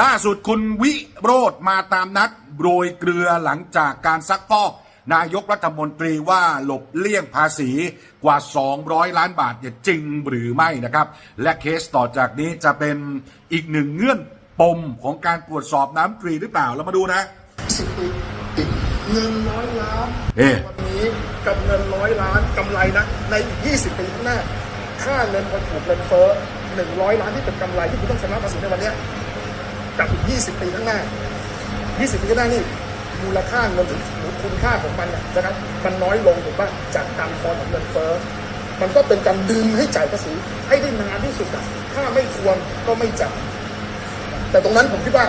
ล่าสุดคุณวิโรธมาตามนัดโรยเกลือหลังจากการซักฟอก นายกรัฐมนตรีว่าหลบเลี่ยงภาษีกว่า 200 ล้านบาทเนี่ยจริงหรือไม่นะครับ และเคสต่อจากนี้จะเป็นอีกหนึ่งเงื่อนปมของการตรวจสอบน้ำตรีหรือเปล่าเรามาดูนะสิบปีติดเงินร้อยล้านเอ๊ะวันนี้กับเงินร้อยล้านกำไรนะในอีก 20 ปีข้างหน้า ค่าเงินคนถูกเงินเฟ้อ100 ล้านที่เป็นกำไรที่คุณต้องชำระภาษีในวันเนี้ย กับอีก 20 ปีข้างหน้า 20 ปีข้างหน้านี่มูลค่าเงินหรือคุณค่าของมันน่ะนะครับ มันน้อยลงถูกป่ะจากการทอนของเงินเฟ้อมันก็เป็นการดึงให้จ่ายภาษีให้ได้นานที่สุดอะถ้าไม่ทวงก็ไม่จ่ายแต่ตรงนั้นผมคิดว่า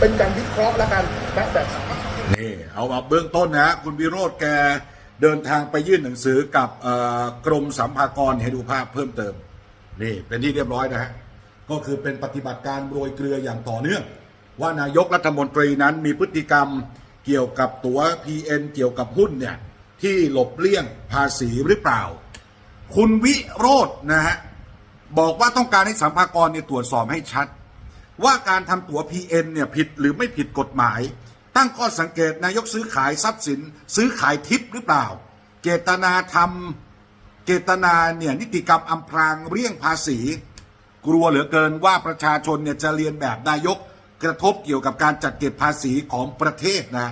เป็นการวิเคราะห์และการแบบแบบนี่เอามาเบื้องต้นนะคุณวิโรธแกเดินทางไปยื่นหนังสือกับกรมสัมภากรให้ดูภาพเพิ่มเติม นี่เป็นที่เรียบร้อยนะฮะ ก็คือเป็นปฏิบัติการโรยเกลืออย่างต่อเนื่อง ว่านายกรัฐมนตรีนั้นมีพฤติกรรมเกี่ยวกับตัว PN เกี่ยวกับหุ้นเนี่ยที่หลบเลี่ยงภาษีหรือเปล่า คุณวิโรธนะฮะบอกว่าต้องการให้สัมภากรเนี่ยตรวจสอบให้ชัด ว่าการทำตั๋ว PN เนี่ยผิดหรือไม่ผิดกฎหมาย ตั้งข้อสังเกตนายกซื้อขายทรัพย์สิน ซื้อขายทิปหรือเปล่า เจตนาทำเจตนาเนี่ยนิติกรรมอำพรางเรี่ยงภาษี กลัวเหลือเกินว่าประชาชนเนี่ยจะเรียนแบบนายกกระทบเกี่ยวกับการจัดเก็บภาษีของประเทศนะ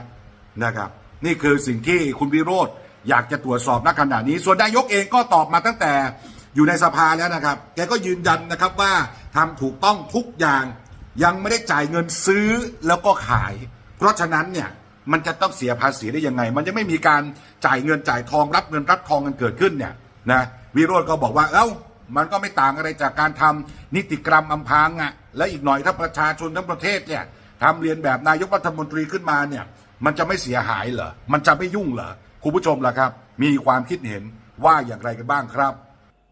นะครับ นี่คือสิ่งที่คุณวิโรธอยากจะตรวจสอบณขณะนี้ ส่วนนายกเองก็ตอบมาตั้งแต่อยู่ในสภาแล้วนะครับ แกก็ยืนยันนะครับว่าทำถูกต้องทุกอย่างยังไม่ได้จ่ายเงินซื้อแล้วก็ขาย เพราะฉะนั้นเนี่ยมันจะต้องเสียภาษีได้ยังไง มันจะไม่มีการจ่ายเงินจ่ายทองรับเงินรับทองกันเกิดขึ้นเนี่ยนะวิโรธก็บอกว่าเอ้า มันก็ไม่ต่างอะไรจากการทำนิติกรรมอำพางอะ่ะและอีกหน่อยถ้าประชาชนทั้งประเทศเนี่ยทำเรียนแบบนายกรัฐมนตรีขึ้นมาเนี่ย มันจะไม่เสียหายเหรอมันจะไม่ยุ่งเหรอคุณผู้ชมล่ะครับ มีความคิดเห็นว่าอย่างไรกันบ้างครับ